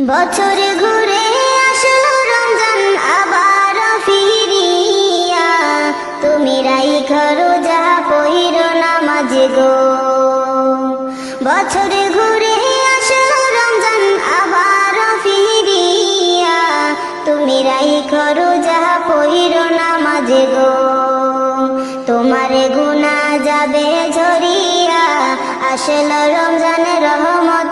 বছর ঘুরে আসলো রমজান, আবার ফিরিয়া। তুমি রাইখ রোজা পহির নামাজ গো। বছর ঘুরে আসলো রমজান, আবার ফিরিয়া। তুমি রাইখ রোজা পহির নামাজ গো। তোমারে গুনা যাবে ঝরিয়া। আসলো রমজান রহমত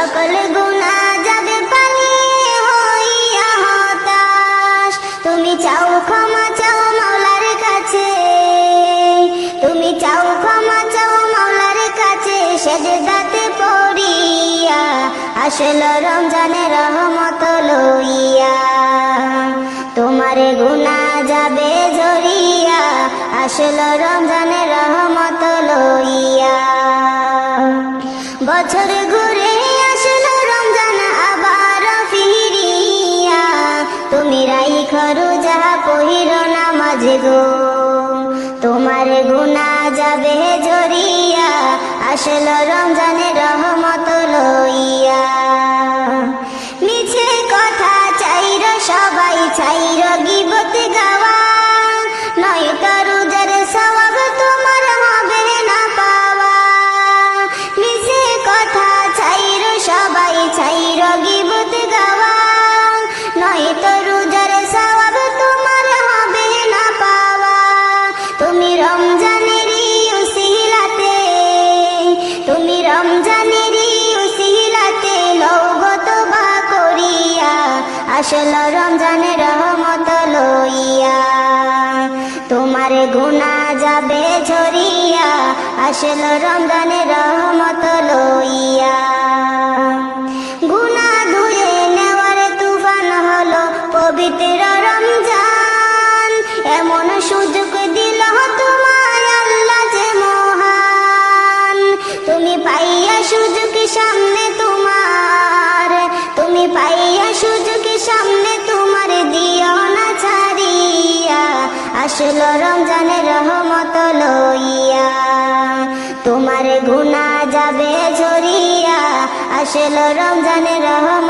সকল গুণা যাবে পানি হইয়া হতাশ। তুমি চাও ক্ষমা, চাও মাওলার কাছে। তুমি চাও ক্ষমা, চাও মাওলার কাছে। সেজে সেজদাতে পড়িয়া, আসল রমজানের রহমত লইয়া। তোমারে গুনা যাবে ঝরিয়া আসল রমজানের রহমত তুমি যা কহির নামাজ গো। তোমার গুনা যাবে জরিয়া আসল রমজানের রহমত লইয়া। তুমি রমজানেরই উসিলাতে লৌগত বা করিয়া, আসল রমজানের রহমত লইয়া। তোমার গুণা যাবে ঝরিয়া, আসল রমজানের রহমত লইয়া। গুণা ধুয়ে নেওয়ার তুফান হলো পবিত্র রমজান, এমন সুযোগ সামনে তোমার। তুমি পাইয়া সুযোগ সামনে তোমার দিও না ছাড়িয়া। আসল রমজানের রহমত লইয়া। তোমার গুণা যাবে ঝরিয়া। আসল রমজানের রহমত